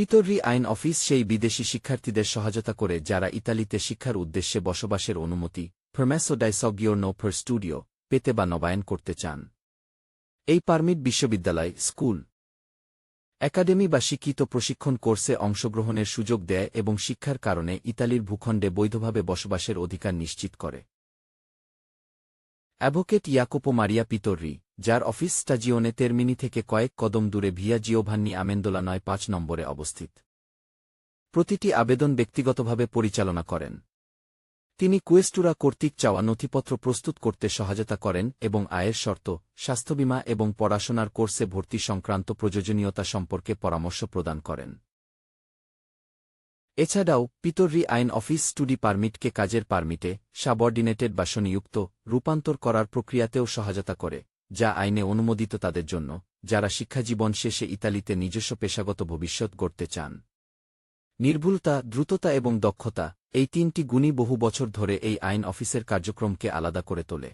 পিতর্রি আইন অফিস সেই বিদেশি শিক্ষার্থীদের সহায়তা করে যারা ইতালিতে শিক্ষার উদ্দেশ্যে বসবাসের অনুমতি ফরম্যাসো ডাইসগিওর্নো ফর স্টুডিও পেতে বা নবায়ন করতে চান। এই পারমিট বিশ্ববিদ্যালয়, স্কুল। একাডেমি বা শিক্ষিত প্রশিক্ষণ কোর্সে অংশগ্রহণের সুযোগ দেয় এবং শিক্ষার কারণে ইতালির ভূখণ্ডে বৈধভাবে বসবাসের অধিকার নিশ্চিত করে। অ্যাভোকেট ইয়াকোপো মারিয়া পিতর্রি যার অফিস স্টাজিওনে তেরমিনি থেকে কয়েক কদম দূরে ভিয়া জিওভান্নি আমেন্দোলা নয় পাঁচ নম্বরে অবস্থিত। প্রতিটি আবেদন ব্যক্তিগতভাবে পরিচালনা করেন। তিনি কুয়েস্টুরা কর্তৃক চাওয়া নথিপত্র প্রস্তুত করতে সহায়তা করেন এবং আয়ের শর্ত, স্বাস্থ্যবীমা এবং পড়াশোনার কোর্সে ভর্তি সংক্রান্ত প্রয়োজনীয়তা সম্পর্কে পরামর্শ প্রদান করেন। এছাড়াও পিতর্রি আইন অফিস স্টুডি পারমিটকে কাজের পারমিটে, সাবঅর্ডিনেটেড বা স্বনিযুক্ত, রূপান্তর করার প্রক্রিয়াতেও সহায়তা করে, যা আইনে অনুমোদিত তাদের জন্য, যারা শিক্ষাজীবন শেষে ইতালিতে নিজস্ব পেশাগত ভবিষ্যৎ গড়তে চান। নির্ভুলতা, দ্রুততা এবং দক্ষতা, এই তিনটি গুণই বহু বছর ধরে এই আইন অফিসের কার্যক্রমকে আলাদা করে তোলে।